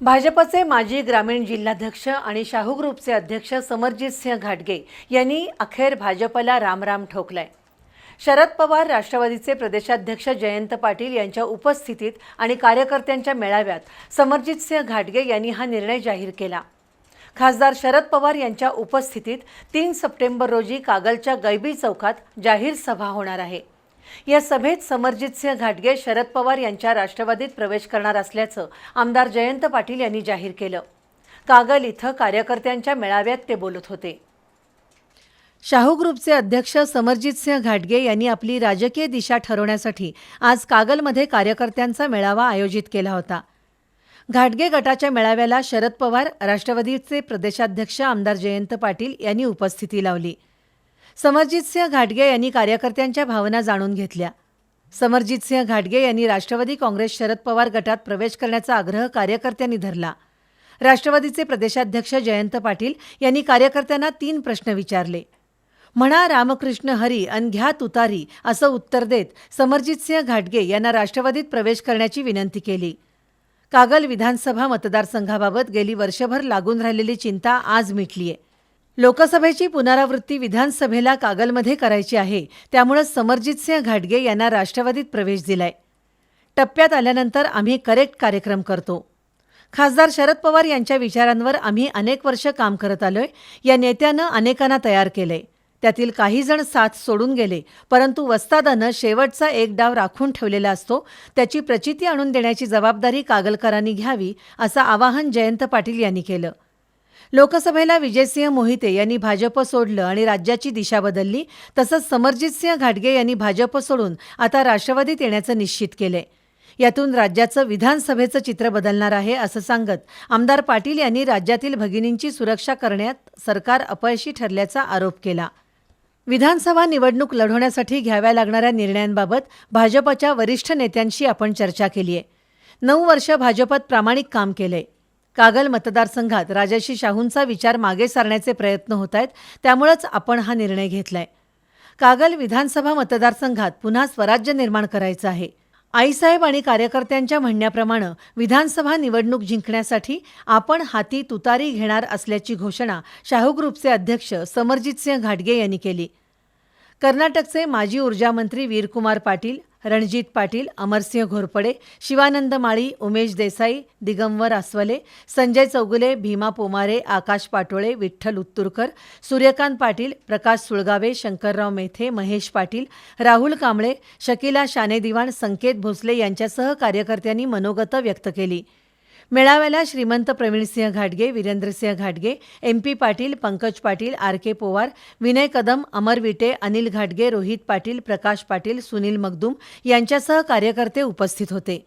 भाजपचे माजी ग्रामीण जिल्हाध्यक्ष आणि शाहू ग्रुपचे अध्यक्ष समरजित सिंह घाटगे यांनी अखेर भाजपला रामराम ठोकलाय. शरद पवार राष्ट्रवादीचे प्रदेशाध्यक्ष जयंत पाटील यांच्या उपस्थितीत आणि कार्यकर्त्यांच्या मेळाव्यात समरजित सिंह घाटगे यांनी हा निर्णय जाहीर केला. खासदार शरद पवार यांच्या उपस्थितीत तीन सप्टेंबर रोजी कागलच्या गैबी चौकात जाहीर सभा होणार आहे. या सभेत समरजितसिंह घाटगे शरद पवार यांच्या राष्ट्रवादीत प्रवेश करणार असल्याचं आमदार जयंत पाटील यांनी जाहीर केलं. कागल इथं कार्यकर्त्यांच्या मेळाव्यात ते बोलत होते. शाहू ग्रुपचे अध्यक्ष समरजितसिंह घाटगे यांनी आपली राजकीय दिशा ठरवण्यासाठी आज कागलमध्ये कार्यकर्त्यांचा मेळावा आयोजित केला होता. घाटगे गटाच्या मेळाव्याला शरद पवार राष्ट्रवादीचे प्रदेशाध्यक्ष आमदार जयंत पाटील यांनी उपस्थिती लावली. समरजितसिंह घाटगे यांनी कार्यकर्त्यांच्या भावना जाणून घेतल्या. समरजितसिंह घाटगे यांनी राष्ट्रवादी काँग्रेस शरद पवार गटात प्रवेश करण्याचा आग्रह कार्यकर्त्यांनी धरला. राष्ट्रवादीचे प्रदेशाध्यक्ष जयंत पाटील यांनी कार्यकर्त्यांना तीन प्रश्न विचारले. म्हणा रामकृष्ण हरी अन घ्या तुतारी असं उत्तर देत समरजितसिंह घाटगे यांना राष्ट्रवादीत प्रवेश करण्याची विनंती केली. कागल विधानसभा मतदारसंघाबाबत गेली वर्षभर लागून राहिलेली चिंता आज मिटलीये. लोकसभेची पुनरावृत्ती विधानसभेला कागलमध्ये करायची आहे. त्यामुळे समरजित सिंह घाटगे यांना राष्ट्रवादीत प्रवेश दिलाय. टप्प्यात आल्यानंतर आम्ही करेक्ट कार्यक्रम करतो. खासदार शरद पवार यांच्या विचारांवर आम्ही अनेक वर्ष काम करत आलोय. या नेत्यानं अनेकांना तयार केलंय. त्यातील काही जण साथ सोडून गेले परंतु वस्तादानं शेवटचा एक डाव राखून ठेवलेला असतो. त्याची प्रचिती आणून देण्याची जबाबदारी कागलकरांनी घ्यावी असं आवाहन जयंत पाटील यांनी केलं. लोकसभेला विजयसिंह मोहिते यांनी भाजप सोडलं आणि राज्याची दिशा बदलली तसंच समरजितसिंह घाटगे यांनी भाजप सोडून आता राष्ट्रवादीत येण्याचं निश्चित केलंय. यातून राज्याचं विधानसभेचं चित्र बदलणार आहे असं सांगत आमदार पाटील यांनी राज्यातील भगिनींची सुरक्षा करण्यात सरकार अपयशी ठरल्याचा आरोप केला. विधानसभा निवडणूक लढवण्यासाठी घ्याव्या लागणाऱ्या निर्णयांबाबत भाजपच्या वरिष्ठ नेत्यांशी आपण चर्चा केली आहे नऊ वर्ष भाजपत प्रामाणिक काम केलंय. कागल मतदारसंघात राजाशी शाहूंचा विचार मागे सारण्याचे प्रयत्न होत आहेत त्यामुळंच आपण हा निर्णय घेतलाय. कागल विधानसभा मतदारसंघात पुन्हा स्वराज्य निर्माण करायचं आहे. आईसाहेब आणि कार्यकर्त्यांच्या म्हणण्याप्रमाणे विधानसभा निवडणूक जिंकण्यासाठी आपण हाती तुतारी घेणार असल्याची घोषणा शाहू ग्रुपचे अध्यक्ष समरजित सिंह घाटगे यांनी केली. कर्नाटकचे माजी ऊर्जामंत्री वीरकुमार पाटील रणजित पाटील अमरसिंह घोरपडे शिवानंद माळी उमेश देसाई दिगंबर आसवले संजय चौगुले भीमा पोमारे आकाश पाटोळे विठ्ठल उत्तुरकर सूर्यकांत पाटील प्रकाश सुळगावे शंकरराव मेथे महेश पाटील राहुल कांबळे शकिला शाने दिवाण संकेत भोसले यांच्यासह कार्यकर्त्यांनी मनोगत व्यक्त केली. मेळाव्याला श्रीमंत प्रवीणसिंह घाटगे वीरेंद्रसिंह घाटगे M P Patil Pankaj Patil R के पोवार विनय कदम अमर विटे अनिल घाटगे रोहित पाटील प्रकाश पाटील सुनील मगदूम यांच्यासह कार्यकर्ते उपस्थित होते.